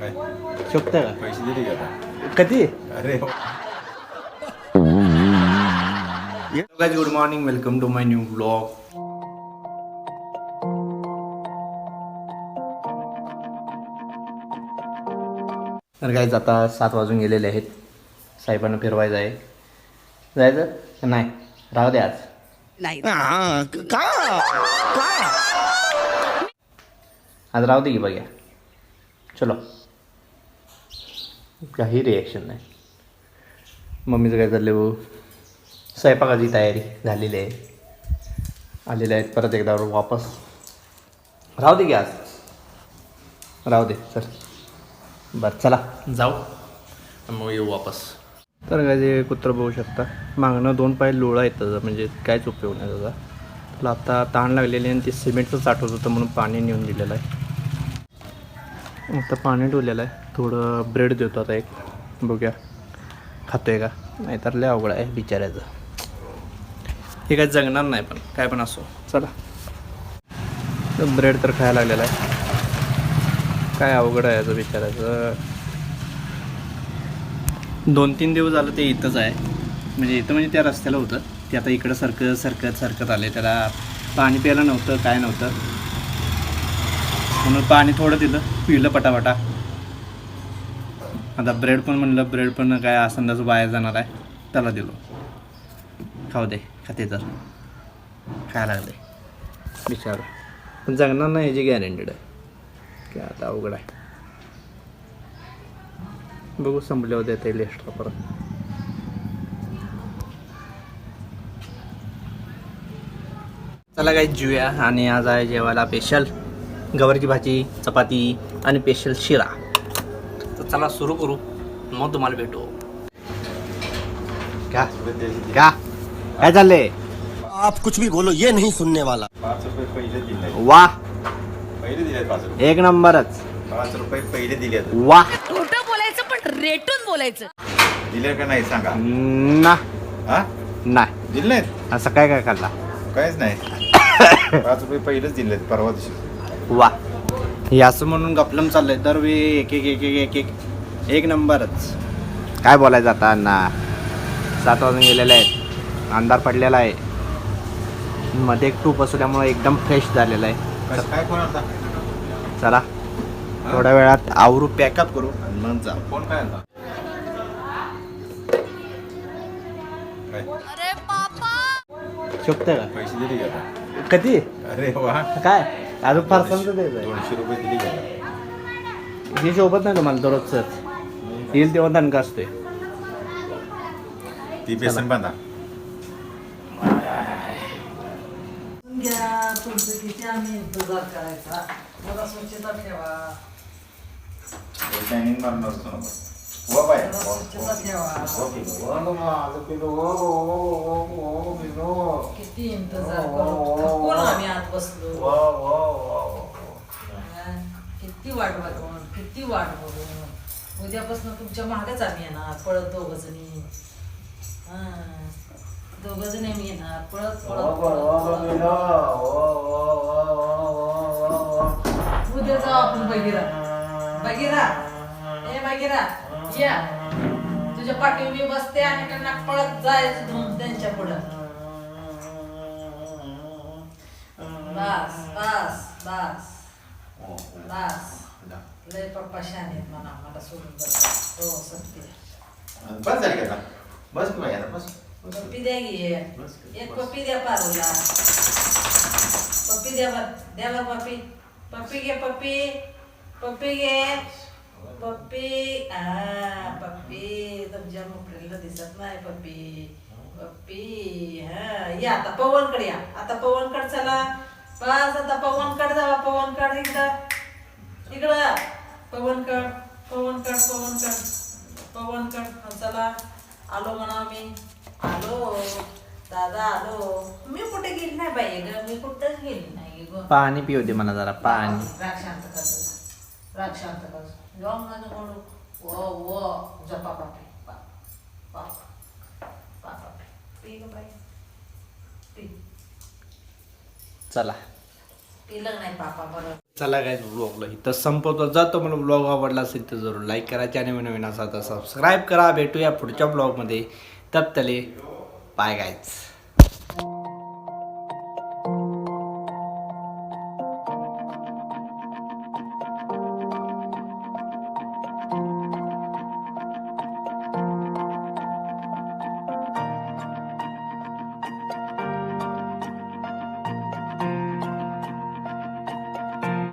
काय? शोभतं का? पैसे दिले का आता? कधी? अरे. Guys good morning welcome to my new blog तर गाईज आता सात वाजून गेलेले आहेत. साहेबांना फिरवायचं आहे. जायचं? का नाही. राहू दे आज. नाही. आज राहू दे की बघ्या. चलो. काही रिॲक्शन नाही. मम्मीचं काय चाललं भाऊ? स्वयंपाकाची तयारी झालेली आहे. आलेले आहेत परत एकदा वापस. राहू दे की आज. राहू दे सर बरं चला. जाऊ. मग येऊ वापस. तर काय जे कुत्र बघू शकता. मागणं दोन पाय लोळा आहेत त्याचा म्हणजे काहीच उपयोग नाही त्याचा. त्याला आता ताण लागलेली आणि ते सिमेंटचं साठवत होतं म्हणून पाणी नेऊन दिलेलं आहे. आता पाणी ठेवलेलं आहे. थोडं ब्रेड देतो आता एक. बघूया. खातोय का? नाहीतर लय अवघड आहे बिचाऱ्याचं. हे काय जगणार नाही पण. काय पण असो. चला. ब्रेड तर खायला लागलेला आहे. काय अवघड आहे याचं बिचारायचं दोन तीन दिवस झालं ते इथंच आहे. म्हणजे इथं म्हणजे त्या रस्त्याला होतं. ते आता इकडं सरकत सरकत सरकत आले. त्याला पाणी प्यायला नव्हतं काय नव्हतं. म्हणून पाणी थोडं दिलं पिलं पटापटा. आता ब्रेड पण म्हणलं ब्रेड पण काय असंदाच बाहेर जाणार आहे. त्याला दिलो. खाऊ दे खाते तर. खायला लागले. विचार पण जगणार नाही याची गॅरंटेड आहे. काय आता अवघड आहे. बघू संपल्यावर होते ते लेस्ट्रा परत. चला काही जुया आणि आज आहे जेवायला स्पेशल गवारीची भाजी चपाती आणि स्पेशल शिरा. तर चला सुरू करू. मग तुम्हाला भेटू. क्या? क्या? काय चाललंय? आप कुछ भी बोलो ये नहीं सुनने वाला। पाच रुपये पहिले दिले. वा पहिले दिले पाच रुपये. एक नंबरच. पाच रुपये पहिले दिले वा खोटं बोलायचं पण रेटून बोलायचं. दिले का नाही सांगा. ना. हा? नाही. दिले नाहीत? असं काय काय खाल्ला? काहीच नाही. पाच रुपये पहिलेच दिले परवा दिवशी. वा. हे असं म्हणून गपलम चाललंय. दरवेळी एक एक एक एक एक एक एक नंबरच. काय बोलायचं आता अण्णा? सात वाजून गेलेले आहेत. अंधार पडलेला आहे. मध्ये एक टूप असल्यामुळे एकदम फ्रेश झालेला आहे. कसं काय फोन आता? चला. थोड्या वेळात आवरू पॅकअप करू आणि मग जाऊ. फोन काय आता? का? पैसे दिले का आता? कधी? अरे वा. काय? अजून फारसांचं द्यायचं दोनशे रुपये दिले आता? हे शोभत नाही तुम्हाला दररोजच येईल तेव्हा दणका असतोय ती बेसन बांधा घ्या तुमचं किती आम्ही इंतजार करायचा स्वच्छता ठेवा शायनिंग असतो नको वा बाय जरा स्वच्छता ठेवा किती इंतजार करू थकून आम्ही आत बसलो हा, किती वाट बघून किती वाट बघून. उद्यापासून तुमच्या मागच आम्ही येणार पळत दोघ जणी दोघ जणी आम्ही येणार पळत पळत उद्या जाऊ आपण बघिरा बघिरा ए बघिरा या. तुझ्या पाठी मी बसते आणि त्यांना पळत जायचं त्यांच्या पुढं. बस बस बस. बस लय पप्पा शाने आहेत म्हणा मला सोडून जातात हो सत्य बस झाली का? बस की आता बस. पप्पी द्या की एक पप्पी द्या पारूला. पप्पी द्या द्या बा पप्पी पप्पी घे पप्पी पप्पी घे. पप्पी हा पप्पी तुमच्या मोकळीला दिसत नाही पप्पी पप्पी हा या आता पवनकडे या. आता पवनकड चला. बस आता पवनकड जावा पवनकड इकडं इकडं पवनकड पवनकड पवनकड पवनकड चला. आलो म्हणा मी आलो. दादा आलो. मी कुठे गेली नाही बाई ग? मी कुठंच गेली नाही ग. पाणी पिऊ दे मला जरा पाणी. राग शांत कर. राग शांत कर. जाऊन माझं म्हणू वो वो. जपा पापी. पापी. पी ग बाई. पी. चला. पिलं नाही पापा बरं. चला काय ब्लॉगला इथं संपवतो. जातो म्हणून ब्लॉग आवडला असेल तर जरूर लाईक करा. चॅनल नवीन असा तर सबस्क्राईब करा. भेटूया पुढच्या ब्लॉगमध्ये तप तले बाय गायच